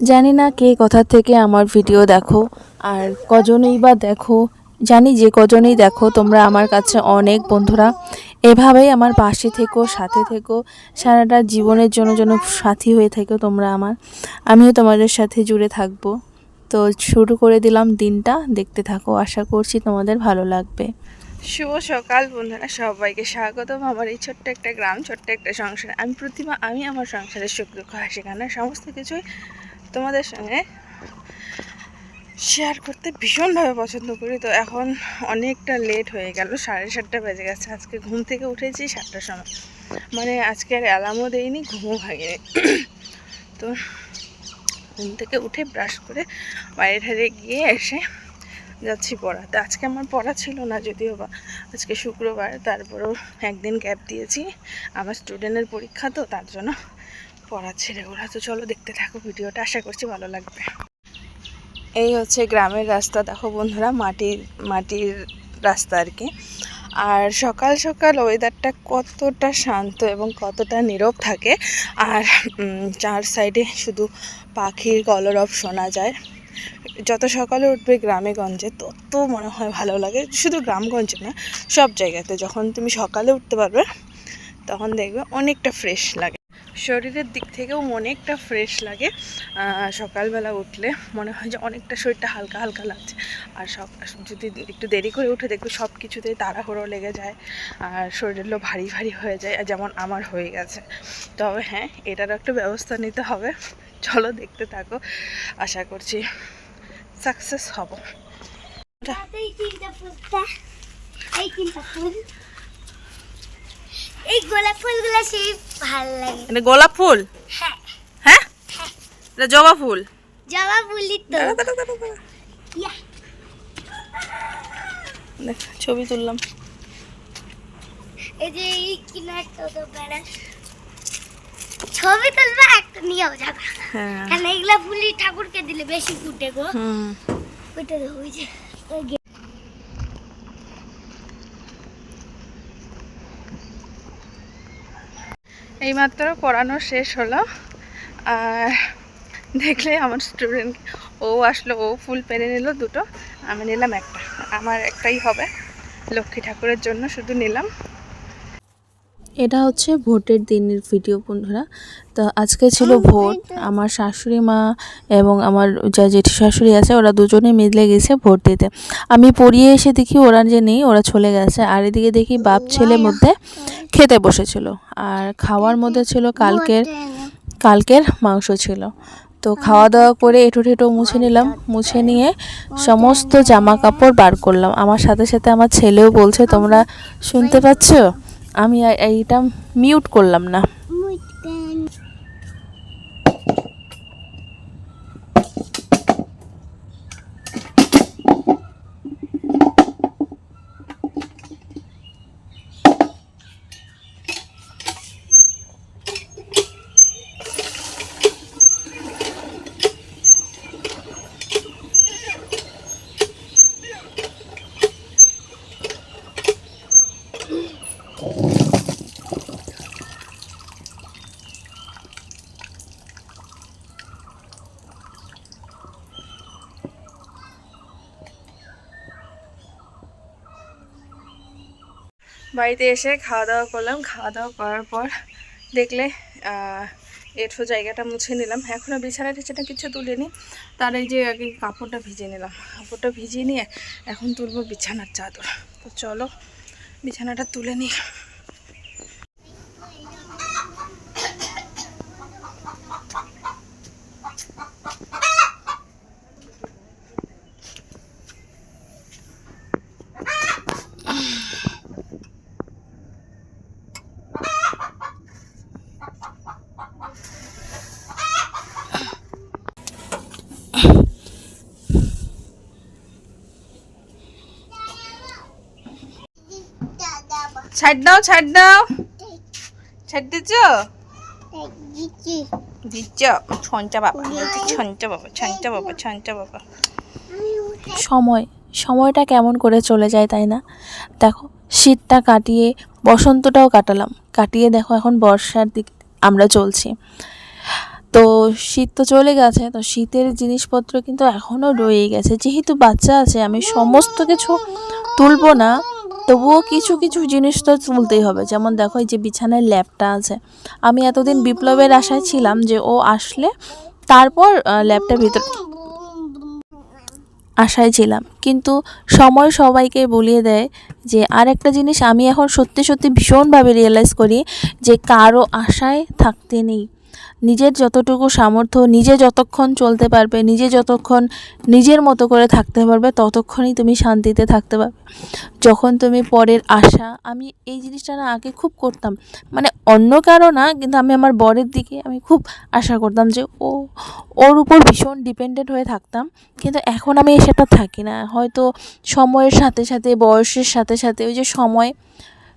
জানি না কে কোথা থেকে আমার ভিডিও দেখো, আর কজনই বা দেখো, জানি যে কজনই দেখো, তোমরা আমার কাছে অনেক বন্ধুরা। এভাবেই আমার পাশে থেকো, সাথে থেকো, সারাটা জীবনের জন্য যেন সাথী হয়ে থেকো তোমরা আমার। আমিও তোমাদের সাথে জুড়ে থাকব। তো শুরু করে দিলাম দিনটা, দেখতে থাকো, আশা করছি তোমাদের ভালো লাগবে। শুভ সকাল বন্ধুরা, সবাইকে স্বাগতম আমার এই ছোট্ট একটা গ্রাম, ছোট্ট একটা সংসার। আমি প্রতিমা, আমি আমার সংসারের সুখ দুঃখ, হাসি কান্না, সমস্ত কিছুই তোমাদের সঙ্গে শেয়ার করতে ভীষণভাবে পছন্দ করি। তো এখন অনেকটা লেট হয়ে গেল, সাড়ে সাতটা বেজে গেছে। আজকে ঘুম থেকে উঠেছি সাতটার সময়। মানে আজকে আর অ্যালার্মও দেয়নি ঘুমও ভাঙেনি। তো ঘুম থেকে উঠে ব্রাশ করে বাইরে ঠারে গিয়ে এসে যাচ্ছি পড়াতে আজকে আমার পড়া ছিল না, যদিও বা আজকে শুক্রবার, তারপরেও একদিন গ্যাপ দিয়েছি। আমার স্টুডেন্টের পরীক্ষা তো, তার জন্য পড়া ছেড়ে ওরা। তো চলো দেখতে থাকো ভিডিওটা, আশা করছি ভালো লাগবে। এই হচ্ছে গ্রামের রাস্তা, দেখো বন্ধুরা, মাটির মাটির রাস্তা আর কি। আর সকাল সকাল ওয়েদারটা কতটা শান্ত এবং কতটা নীরব থাকে। আর চার সাইডে শুধু পাখির কলরব শোনা যায়। যত সকালে উঠবে গ্রামে গঞ্জে তত মনে হয় ভালো লাগে। শুধু গ্রামগঞ্জে না, সব জায়গাতে যখন তুমি সকালে উঠতে পারবে, তখন দেখবে অনেকটা ফ্রেশ লাগে। শরীরের দিক থেকেও অনেকটা ফ্রেশ লাগে। সকালবেলা উঠলে মনে হয় যে অনেকটা শরীরটা হালকা হালকা লাগছে। আর সব, যদি একটু দেরি করে উঠে দেখবে সব কিছুতেই তাড়াহুড়ো লেগে যায় আর শরীরগুলো ভারী ভারী হয়ে যায়, যেমন আমার হয়ে গেছে। তবে হ্যাঁ এটারও একটা ব্যবস্থা নিতে হবে। চলো দেখতে থাকো। আশা করছি সাকসেস হব। এই তিনটা ফুলটা এই তিনটা ফুল। এই গোলাপ ফুলগুলো সেই ভালো লাগে। এটা গোলাপ ফুল? হ্যাঁ। হ্যাঁ? এটা জবা ফুল? জবা ফুলই তো। দেখ, ছবি তুললাম। এই যে এই কিনার তো তো বেড়াস ছবি তুলবা একটা নিয়েও যাবা। হ্যাঁ। কারণ এগুলা ফুলি ঠাকুরকে দিলে বেশি ফুটে গো। ওইটা ওই যে এইমাত্র পড়ানো শেষ হলো। আর দেখলে আমার স্টুডেন্ট ও আসলো ও ফুল পেরে নিল দুটো। আমি নিলাম একটা। আমার একটাই হবে। লক্ষ্মী ঠাকুরের জন্য শুধু নিলাম। এটা হচ্ছে ভোটের দিনের ভিডিও বন্ধুরা। তো আজকে ছিল ভোট। আমার শাশুড়ি মা এবং আমার যা জেঠি শাশুড়ি আছে ওরা দুজনে মিলে গেছে ভোট দিতে। আমি পড়িয়ে এসে দেখি ওরা যে নেই ওরা চলে গেছে। আর এদিকে দেখি বাপ ছেলের মধ্যে খেতে বসেছিল। আর খাওয়ার মধ্যে ছিল কালকের কালকের মাংস ছিল। তো খাওয়া দাওয়া করে এঁটো ঠেটো মুছে নিলাম। মুছে নিয়ে সমস্ত জামা কাপড় বার করলাম। আমার সাথে সাথে আমার ছেলেও বলছে তোমরা শুনতে পাচ্ছ? আমি এইটা মিউট করলাম না। বাড়িতে এসে খাওয়া দাওয়া করলাম। খাওয়া দাওয়া করার পর দেখলে এঠো জায়গাটা মুছে নিলাম। এখনও বিছানা টিছানা কিছু তুলিনি। তার এই যে আগে কাপড়টা ভিজিয়ে নিলাম। কাপড়টা ভিজিয়ে নিয়ে এখন তুলবো বিছানার চাদর। তো চলো, বিছানাটা তুলে নিই। ছাড় দাও ছাড় দাও। ছাড় দিচ্ছ? বাবা বাবা বাবা সময়, সময়টা কেমন করে চলে যায় তাই না? দেখো, শীতটা কাটিয়ে, বসন্তটাও কাটালাম। কাটিয়ে দেখো এখন বর্ষার দিক আমরা চলছি। তো শীত তো চলে গেছে, তো শীতের জিনিসপত্র কিন্তু এখনও রয়ে গেছে। যেহেতু বাচ্চা আছে, আমি সমস্ত কিছু তুলবো না। তবুও কিছু কিছু জিনিস তো তুলতেই হবে। যেমন দেখো, এই যে বিছানায় ল্যাপটা আছে। আমি এতদিন বিপ্লবের আশায় ছিলাম যে ও আসলে তারপর ল্যাপটার ভিতর আশায় ছিলাম। কিন্তু সময় সবাইকে বলিয়ে দেয় যে আর একটা জিনিস আমি এখন সত্যি সত্যি ভীষণভাবে রিয়েলাইজ করি যে, কারও আশায় থাকতে নেই। নিজের যতটুকু সামর্থ্য, নিজে যতক্ষণ চলতে পারবে, নিজে যতক্ষণ নিজের মতো করে থাকতে পারবে, ততক্ষণই তুমি শান্তিতে থাকতে পারবে। যখন তুমি পরের আশা, আমি এই জিনিসটা না আগে খুব করতাম। মানে অন্য কারও না, কিন্তু আমি আমার বরের দিকে আমি খুব আশা করতাম যে ও, ওর উপর ভীষণ ডিপেন্ডেন্ট হয়ে থাকতাম। কিন্তু এখন আমি সেটা থাকি না। হয়তো সময়ের সাথে সাথে, বয়সের সাথে সাথে ওই যে সময়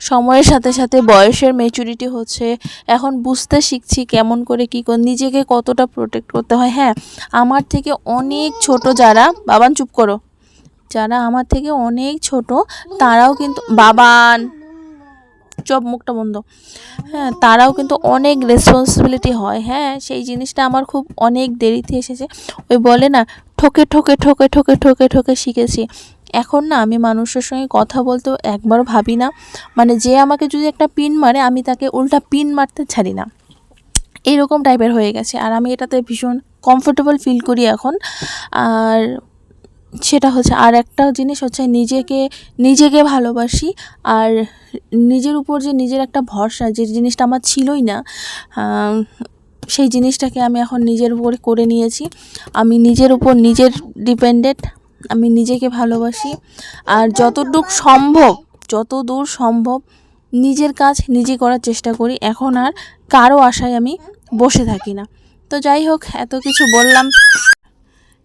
সময়ের সাথে সাথে বয়সের মেচুরিটি হচ্ছে। এখন বুঝতে শিখছি কেমন করে কী করে নিজেকে কতটা প্রোটেক্ট করতে হয়। হ্যাঁ আমার থেকে অনেক ছোট যারা, বাবান চুপ করো। যারা আমার থেকে অনেক ছোট, তারাও কিন্তু বাবান, চপ মুখটা বন্ধ। হ্যাঁ তারাও কিন্তু অনেক রেসপন্সিবিলিটি হয়। হ্যাঁ সেই জিনিসটা আমার খুব অনেক দেরিতে এসেছে। ওই বলে না, ঠকে ঠকে ঠকে ঠকে ঠকে ঠকে শিখেছি। এখন না আমি মানুষের সঙ্গে কথা বলতেও একবার ভাবি না। মানে যে আমাকে যদি একটা পিন মারে, আমি তাকে উল্টা পিন মারতে ছাড়ি না। এইরকম টাইপের হয়ে গেছে। আর আমি এটাতে ভীষণ কমফোর্টেবল ফিল করি এখন। আর সেটা হচ্ছে, আর একটা জিনিস হচ্ছে, নিজেকে নিজেকে ভালোবাসি। আর নিজের উপর যে নিজের একটা ভরসা, যে জিনিসটা আমার ছিলই না সেই জিনিসটাকে আমি এখন নিজের উপর করে নিয়েছি। আমি নিজের উপর নিজের ডিপেন্ডেন্ট আমি নিজেকে ভালোবাসি। আর যতটুক সম্ভব যত দূর সম্ভব নিজের কাজ নিজে করার চেষ্টা করি। এখন আর কারও আশায় আমি বসে থাকি না। তো যাই হোক, এত কিছু বললাম।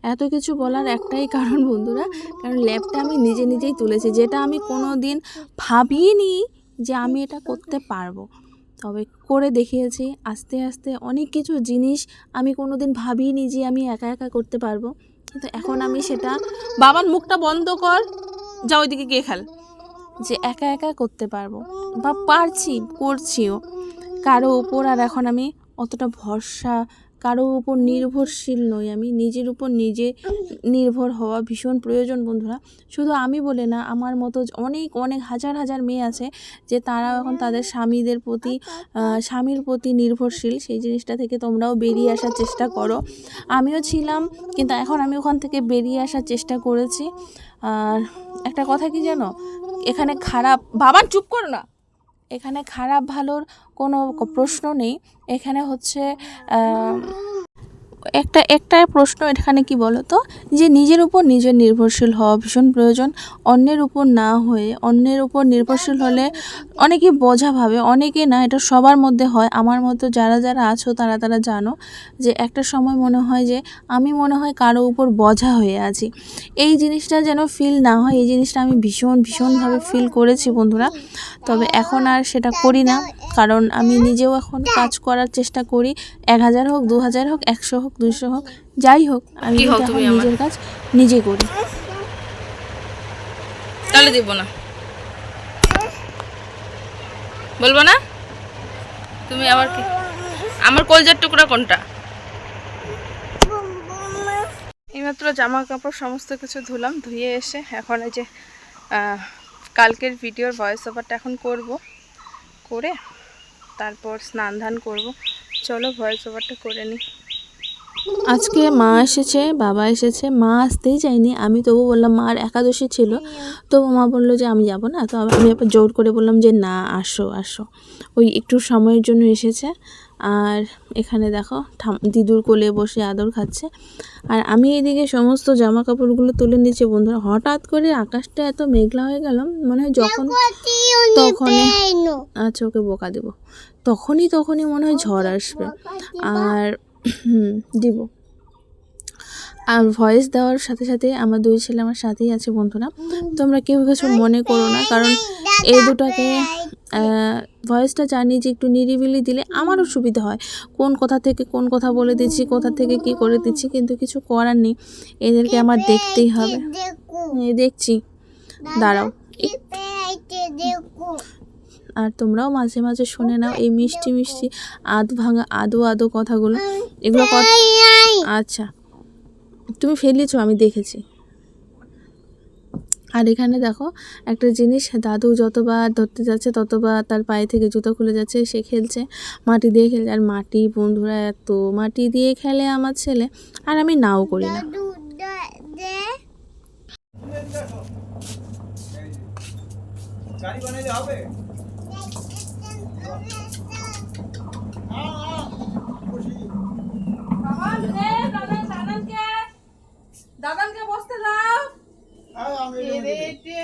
এত কিছু বলার একটাই কারণ বন্ধুরা, কারণ ল্যাবটা আমি নিজে নিজেই তুলেছি, যেটা আমি কোনো দিন ভাবিনি যে আমি এটা করতে পারব। তবে করে দেখিয়েছি, আস্তে আস্তে অনেক কিছু জিনিস আমি কোনো দিন ভাবিনি যে আমি একা একা করতে পারব। কিন্তু এখন আমি সেটা বাবার মুখটা বন্ধ কর, যা ওইদিকে গিয়ে খেল। যে একা একা করতে পারব বা পারছি, করছিও। কারও উপর আর এখন আমি অতটা ভরসা কারও উপর নির্ভরশীল নই আমি। নিজের উপর নিজে নির্ভর হওয়া ভীষণ প্রয়োজন বন্ধুরা। শুধু আমি বলে না, আমার মতো অনেক অনেক হাজার হাজার মেয়ে আছে যে তারাও এখন তাদের স্বামীদের প্রতি স্বামীর প্রতি নির্ভরশীল। সেই জিনিসটা থেকে তোমরাও বেরিয়ে আসার চেষ্টা করো। আমিও ছিলাম, কিন্তু এখন আমি ওখান থেকে বেরিয়ে আসার চেষ্টা করেছি। আর একটা কথা কি জানো? এখানে খারাপ বাবার চুপ করো না। এখানে খারাপ ভালোর কোনো প্রশ্ন নেই। এখানে হচ্ছে একটা একটা প্রশ্ন এখানে কি বলো তো যে নিজের উপর নিজের নির্ভরশীল হওয়া ভীষণ প্রয়োজন। অন্যের উপর না হয়ে অন্যের উপর নির্ভরশীল হলে অনেকে বোঝা ভাবে অনেকে না এটা সবার মধ্যে হয়। আমার মতো যারা যারা আছো তারা তারা জানো যে একটা সময় মনে হয় যে আমি মনে হয় কারও উপর বোঝা হয়ে আছি। এই জিনিসটা যেন ফিল না হয় এই জিনিসটা আমি ভীষণ ভীষণভাবে ফিল করেছি বন্ধুরা। তবে এখন আর সেটা করি না কারণ আমি নিজেও এখন কাজ করার চেষ্টা করি। এক হাজার হোক দু হাজার হোক একশো হোক দুশো হোক যাই হোক আমি? নিজের কাজ নিজে করি। তাহলে দিব না। বলব না? তুমি আমার কি? আমার কলজার টুকরা কোনটা? এইমাত্র জামা কাপড় সমস্ত কিছু ধুলাম, ধুয়ে এসে এখন এই যে কালকের ভিডিওর ভয়েস ওভারটা এখন করব। করে তারপর স্নান ধান করব। চলো ভয়েস ওভারটা করে নিই। আজকে মা এসেছে বাবা এসেছে। মা আসতেই চাইনি। আমি তবু বললাম মার একাদশী ছিল। তো মা বলল যে আমি যাব না। তো আমি আবার জোর করে বললাম যে না আসো আসো। ওই একটু সময়ের জন্য এসেছে। আর এখানে দেখো ঠাম দিদুর কোলে বসে আদর খাচ্ছে। আর আমি এদিকে সমস্ত জামা কাপড়গুলো তুলে নিচ্ছি। বন্ধুরা হঠাৎ করে আকাশটা এত মেঘলা হয়ে গেল মনে হয় যখন তখনই আচ্ছা ওকে বোকা দেবো। তখনই তখনই মনে হয় ঝড় আসবে। আর দিব। আর ভয়েস দেওয়ার সাথে সাথে আমার দুই ছেলে আমার সাথেই আছে বন্ধুরা তোমরা কেউ কিছু মনে করো না কারণ এই দুটাকে ভয়েসটা জানি যে একটু নিরিবিলি দিলে আমারও সুবিধা হয়। কোন কথা থেকে কোন কথা বলে দিচ্ছি কোথা থেকে কি করে দিচ্ছি কিন্তু কিছু করার নেই। এদেরকে আমার দেখতেই হবে। দেখছি। দাঁড়াও। আর তোমরাও মাঝে মাঝে শুনে নাও এই মিষ্টি মিষ্টি আধ ভাঙা আদো আদো কথাগুলো। এগুলো কথা আচ্ছা তুমি ফেলেছো আমি দেখেছি। আর এখানে দেখো একটা জিনিস দাদু যতবার ধরতে যাচ্ছে ততবার তার পায়ে থেকে জুতো খুলে যাচ্ছে সে খেলছে মাটি দিয়ে খেলছে। আর মাটি বন্ধুরা এত মাটি দিয়ে খেলে আমার ছেলে আর আমি নাও করি না। গাড়ি বানাইলে হবে দাদানকে বসতে দাও হ্যাঁ, আমি এটা মনে করি।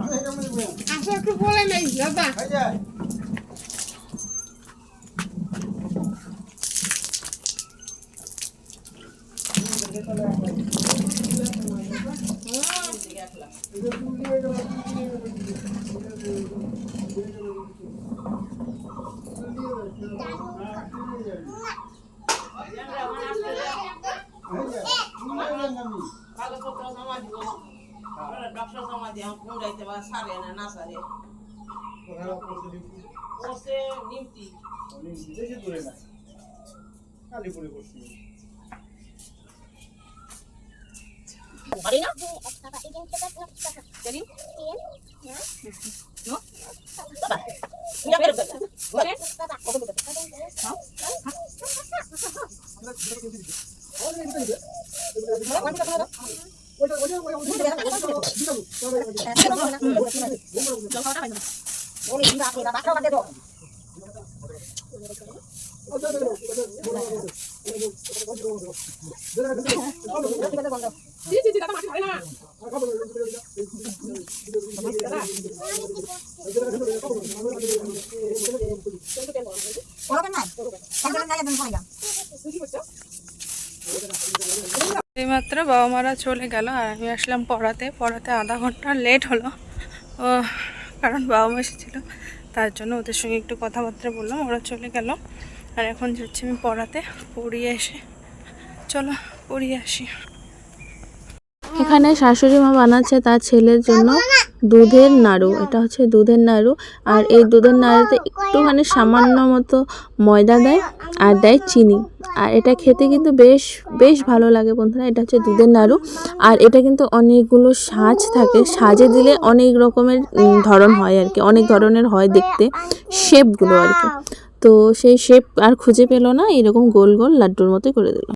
আমি এটা মনে করি। আসো একটু বলে নেই দাদা এই যে, এই যে, তুমি বললেন আমি। কাগজপত্র জমা দিব ডক্টর জমা দিয়ে কোন যাইতে বা সারে না না সারে ওখানে করতে দিবি। বসে নিমতি অনেক বেশি দূরে না। কালীপুরে। পারি না বাবা এইমাত্র বাবা মারা চলে গেল আর আমি আসলাম পড়াতে। পড়াতে আধা ঘণ্টা লেট হলো। ও, কারণ বাবা মা এসেছিল। তার জন্য ওদের সঙ্গে একটু কথাবার্তা বললাম, ওরা চলে গেল। আর এখন যাচ্ছি আমি পড়াতে, পড়িয়ে এসে। চলো, পড়িয়ে আসি। এখানে শাশুড়ি মা বানাচ্ছে তার ছেলের জন্য দুধের নাড়ু। এটা হচ্ছে দুধের নাড়ু। আর এই দুধের নাড়ুতে একটুখানি সামান্য মতো ময়দা দেয় আর দেয় চিনি। আর এটা খেতে কিন্তু বেশ বেশ ভালো লাগে বন্ধুরা। এটা হচ্ছে দুধের নাড়ু। আর এটা কিন্তু অনেকগুলো সাজ থাকে। সাজে দিলে অনেক রকমের ধরন হয় আর কি। অনেক ধরনের হয় দেখতে। শেপগুলো আর কি। তো সেই শেপ আর খুঁজে পেল না। এরকম গোল গোল লাড্ডুর মতো করে দিল।